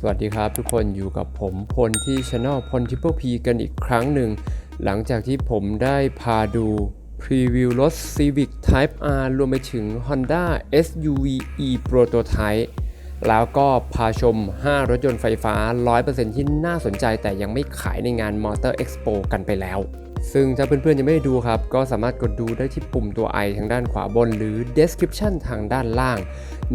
สวัสดีครับทุกคนอยู่กับผมพลที่ช anel พลทิปเปิลพีกันอีกครั้งหนึ่ง หลังจากที่ผมได้พาดู พรีวิวรถ Civic Type R รวมไปถึง Honda SUV e Prototype แล้วก็พาชม 5 รถยนต์ไฟฟ้า 100%ที่น่าสนใจแต่ยังไม่ขายในงาน Motor Expo กันไปแล้ว ซึ่งถ้าเพื่อนๆ ยังไม่ได้ดูครับ ก็สามารถกดดูได้ที่ปุ่มตัว i ทางด้านขวาบน หรือ description ทางด้านล่าง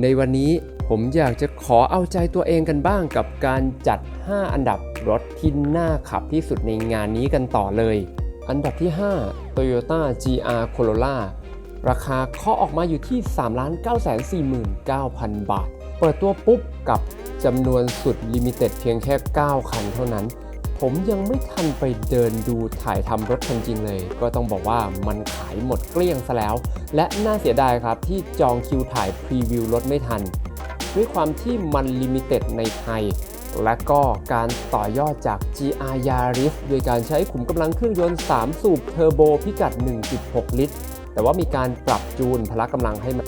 ในวันนี้ผมอยากจะขอเอาใจตัวเองกันบ้างกับการจัด 5 อันดับรถที่น่าขับที่สุดในงานนี้กันต่อเลย อันดับที่ 5 Toyota GR Corolla ราคาเคาะออกมาอยู่ที่ 3,949,000 บาท เปิดตัวปุ๊บกับจำนวนสุดลิมิเต็ดเพียงแค่ 9 คันเท่านั้น ผมยังไม่ทันไปเดินดูถ่ายทำรถคันจริงเลย ก็ต้องบอกว่ามันขายหมดเกลี้ยงซะแล้ว และน่าเสียดายครับที่จองคิวถ่ายพรีวิวรถไม่ทัน ด้วยความที่มันลิมิเต็ดในไทย และก็การต่อยอดจาก GR Yaris โดยการใช้ขุมกำลังเครื่องยนต์ 3 สูบเทอร์โบพิกัด 1.6 ลิตร แต่ว่ามีการปรับจูนพละกำลังให้มัน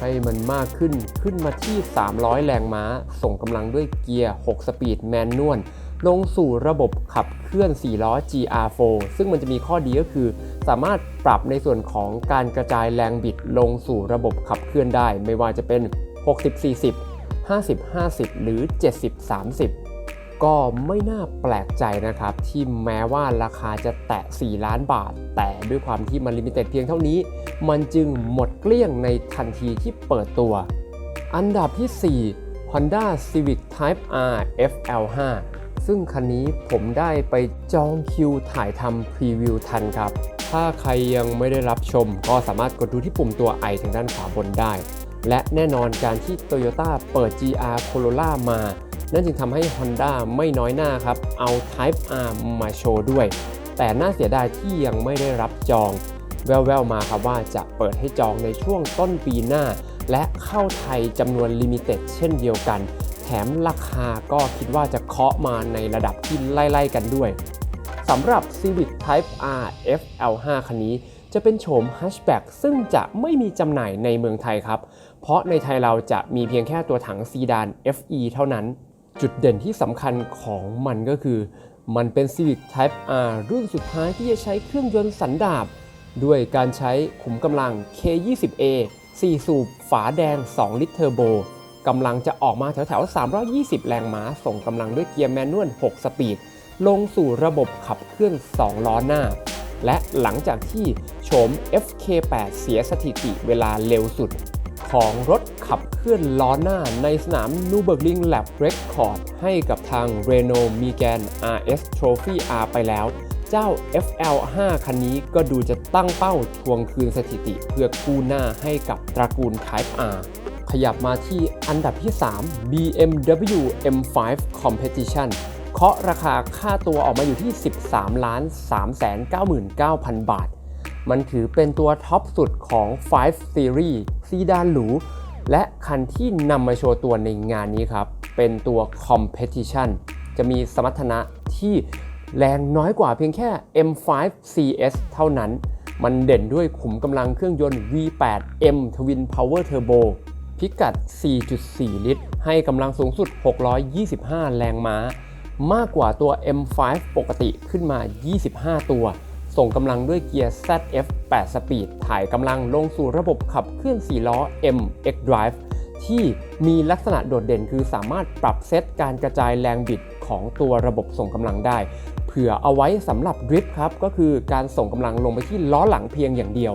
ให้มันมากขึ้นขึ้นมาที่ 300 แรงม้า ส่งกำลังด้วยเกียร์ 6 สปีดแมนนวล ลงสู่ระบบขับเคลื่อน 4 ล้อ GR4 ซึ่งมันจะมีข้อดีก็คือ สามารถปรับในส่วนของการกระจายแรงบิดลงสู่ระบบขับเคลื่อนได้ ไม่ว่าจะเป็น 60-40 50-50 หรือ 70-30 ก็ไม่น่าแปลกใจนะครับ ที่แม้ว่าราคาจะแตะ 4 ล้านบาท แต่ด้วยความที่มันลิมิเต็ดเพียงเท่านี้ มันจึงหมดเกลี้ยงในทันทีที่เปิดตัว อันดับที่ 4 Honda Civic Type R FL5 ซึ่งคันนี้ผมได้ไปจองคิวถ่ายทำพรีวิวทันครับ ถ้าใครยังไม่ได้รับชม ก็สามารถกดดูที่ปุ่มตัว i ทางด้านขวาบนได้ และแน่นอนการที่ Toyota เปิด GR Corolla มา นั่นจึงทำให้ Honda ไม่น้อยหน้าครับ เอา Type R มาโชว์ด้วย แต่น่าเสียดายที่ยังไม่ได้รับจอง แววๆมาครับว่าจะเปิดให้จองในช่วงต้นปีหน้า และเข้าไทยจำนวนลิมิเต็ดเช่นเดียวกัน แถมราคาก็คิดว่าจะเคาะมาในระดับที่ไล่ๆกันด้วยสำหรับ Civic Type R FL5 คันนี้ จะเป็นโฉมฮัชแบ็กซึ่งจะไม่มีจำหน่ายในเมืองไทยครับ เพราะในไทยเราจะมีเพียงแค่ตัวถังซีดาน FE เท่านั้น จุดเด่นที่สำคัญของมันก็คือ มันเป็น Civic Type R รุ่นสุดท้ายที่จะใช้เครื่องยนต์สันดาปด้วยการใช้ขุมกำลัง K20A 4 สูบฝาแดง 2 ลิตรเทอร์โบ กำลังจะออกมาแถวๆ 320 แรงม้า ส่งกำลังด้วยเกียร์แมนนวล 6 สปีด ลงสู่ระบบขับเคลื่อน 2 ล้อหน้า และหลังจากที่โฉม FK8 เสียสถิติเวลาเร็วสุด ของรถขับเคลื่อนล้อหน้าในสนามนูเบิร์กลิงแลบเรคคอร์ดให้กับทาง Renault Megane RS Trophy R ไปแล้ว เจ้า FL5 คันนี้ก็ดูจะตั้งเป้าทวงคืนสถิติเพื่อกู้หน้าให้กับตระกูล Type R ขยับมาที่อันดับที่ 3 BMW M5 Competition เคาะราคาค่าตัวออกมาอยู่ที่ 13 ล้าน 399,000 บาท มันถือเป็นตัวท็อปสุดของ 5 Series ซีดานหรู และคันที่นำมาโชว์ตัวในงานนี้ครับ เป็นตัว Competition จะมีสมรรถนะที่แรงน้อยกว่าเพียงแค่ M5 CS เท่านั้น มันเด่นด้วยขุมกำลังเครื่องยนต์ V8 M Twin Power Turbo พิกัด 4.4 ลิตร ให้กำลังสูงสุด 625 แรงม้า มากกว่าตัว M5 ปกติขึ้นมา 25 ตัว ส่งกำลังด้วยเกียร์ ZF 8 สปีด ถ่ายกำลังลงสู่ระบบขับเคลื่อน 4 ล้อ M X Drive ที่มีลักษณะโดดเด่นคือสามารถปรับเซตการกระจายแรงบิดของตัวระบบส่งกำลังได้ เผื่อเอาไว้สำหรับดริฟท์ครับ ก็คือการส่งกำลังลงไปที่ล้อหลังเพียงอย่างเดียว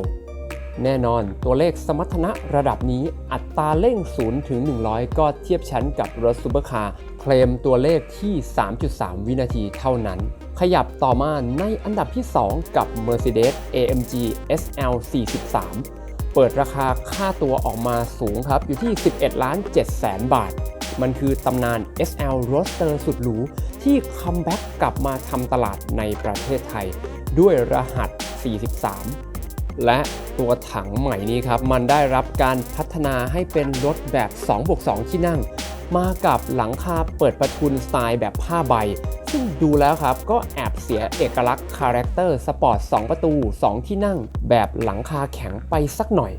แน่นอนตัวเลขสมรรถนะระดับนี้อัตราเร่ง 0 ถึง 100 ก็เทียบชั้นกับรถซูเปอร์คาร์เคลมตัวเลขที่ 3.3 วินาทีเท่านั้น ขยับต่อมาในอันดับที่ 2 กับ Mercedes AMG SL 43 เปิดราคาค่าตัวออกมาสูงครับ อยู่ที่ 11 ล้าน7แสนบาท มันคือตำนาน SL Roadster สุดหรูที่คัมแบ็กกลับมาทำตลาดในประเทศไทย ด้วยรหัส 43 และ ตัวถังใหม่นี้ครับ มันได้รับการพัฒนาให้เป็นรถแบบ2บวก2ที่นั่ง มากับหลังคาเปิดประทุนสไตล์แบบผ้าใบ ซึ่งดูแล้วครับก็แอบเสียเอกลักษณ์คาแรคเตอร์สปอร์ต 2 ประตู 2 ที่นั่ง แบบหลังคาแข็งไปสักหน่อย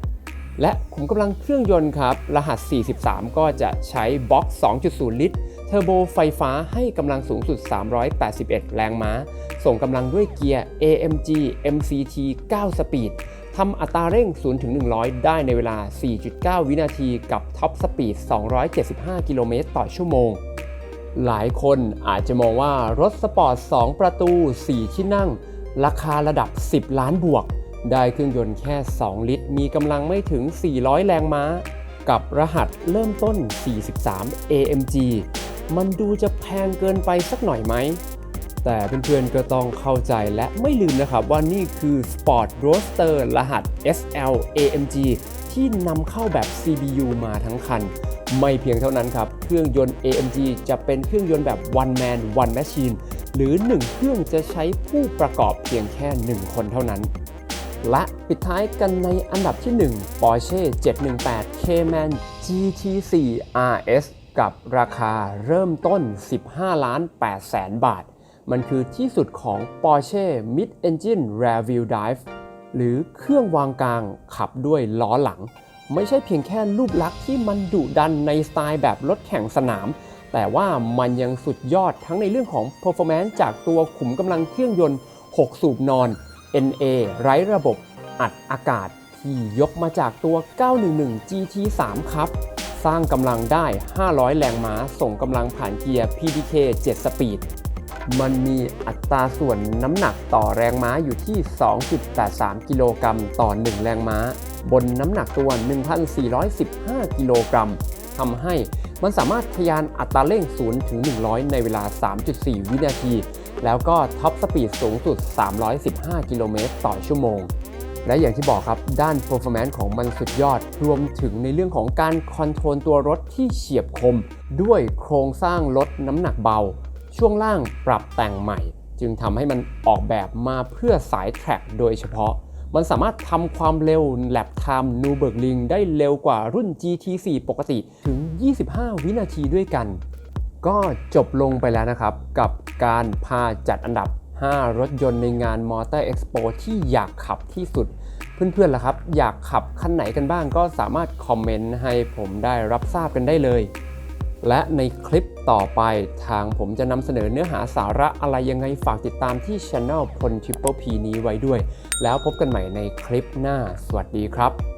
และขุมกำลังเครื่องยนต์ครับ รหัส 43 ก็จะใช้บ็อกซ์2.0 ลิตรแอร์โบไฟฟ้าให้กำลังสูงสุด 381 แรงม้า ส่งกำลังด้วยเกียร์ AMG MCT 9 สปีด ทำอัตราเร่ง 0 ถึง 100 ได้ในเวลา 4.9 วินาทีกับท็อปสปีด 275 กิโลเมตรต่อชั่วโมง หลายคนอาจจะมองว่ารถสปอร์ต 2 ประตู 4 ที่นั่ง ราคาระดับ 10 ล้านบวก ได้เครื่องยนต์แค่ 2 ลิตร มีกำลังไม่ถึง 400 แรงม้า กับรหัสเริ่มต้น 43 AMG มันดูจะแพงเกินไปสักหน่อยไหม แต่เพื่อนๆก็ต้องเข้าใจและไม่ลืมนะครับว่านี่คือ Sport Roadster รหัส SL AMG ที่นำเข้าแบบ CBU มาทั้งคัน ไม่เพียงเท่านั้นครับ เครื่องยนต์ AMG จะเป็นเครื่องยนต์แบบ one man one machine หรือ 1 เครื่องจะใช้ผู้ประกอบเพียงแค่ 1 คนเท่านั้น และปิดท้ายกันในอันดับที่ 1 Porsche 718 Cayman GT4 RS กับราคาเริ่มต้น 15 ล้าน8แสนบาท มันคือที่สุดของ Porsche Mid Engine Rear Wheel Drive หรือเครื่องวางกลางขับด้วยล้อหลัง ไม่ใช่เพียงแค่รูปลักษณ์ที่มันดุดันในสไตล์แบบรถแข่งสนาม แต่ว่ามันยังสุดยอดทั้งในเรื่องของ performance จากตัวขุมกำลังเครื่องยนต์ 6 สูบนอน NA ไร้ระบบอัดอากาศที่ยกมาจากตัว 911 GT3 ครับ สร้างกำลังได้ 500 แรงม้า ส่งกำลังผ่านเกียร์ PDK 7 สปีด มันมีอัตราส่วนน้ำหนักต่อแรงม้าอยู่ที่ 2.83 กิโลกรัมต่อ 1 แรงม้า บนน้ำหนักตัว 1,415 กิโลกรัมทำให้มันสามารถทะยานอัตราเร่ง 0 ถึง 100 ในเวลา 3.4 วินาที แล้วก็ท็อปสปีดสูงสุด 315 กิโลเมตรต่อชั่วโมง และอย่างที่บอกครับ ด้าน performance ของมันสุดยอด รวมถึงในเรื่องของการคอนโทรลตัวรถที่เฉียบคม ด้วยโครงสร้างรถน้ำหนักเบา ช่วงล่างปรับแต่งใหม่ จึงทำให้มันออกแบบมาเพื่อสายแทร็กโดยเฉพาะ มันสามารถทำความเร็วแลปไทม์นูเบิร์กลิงได้เร็วกว่ารุ่น GT4 ปกติถึง 25 วินาทีด้วยกัน ก็จบลงไปแล้วนะครับ กับการพาจัดอันดับ 5 รถยนต์ในงาน Motor Expo ที่อยากขับที่สุดเพื่อนๆล่ะครับ อยากขับคันไหนกันบ้างก็สามารถคอมเมนต์ให้ผมได้รับทราบกันได้เลย และในคลิปต่อไปทางผมจะนำเสนอเนื้อหาสาระอะไรยังไงฝากติดตามที่ช anel พล Triple P นี้ไว้ด้วย แล้วพบกันใหม่ในคลิปหน้า สวัสดีครับ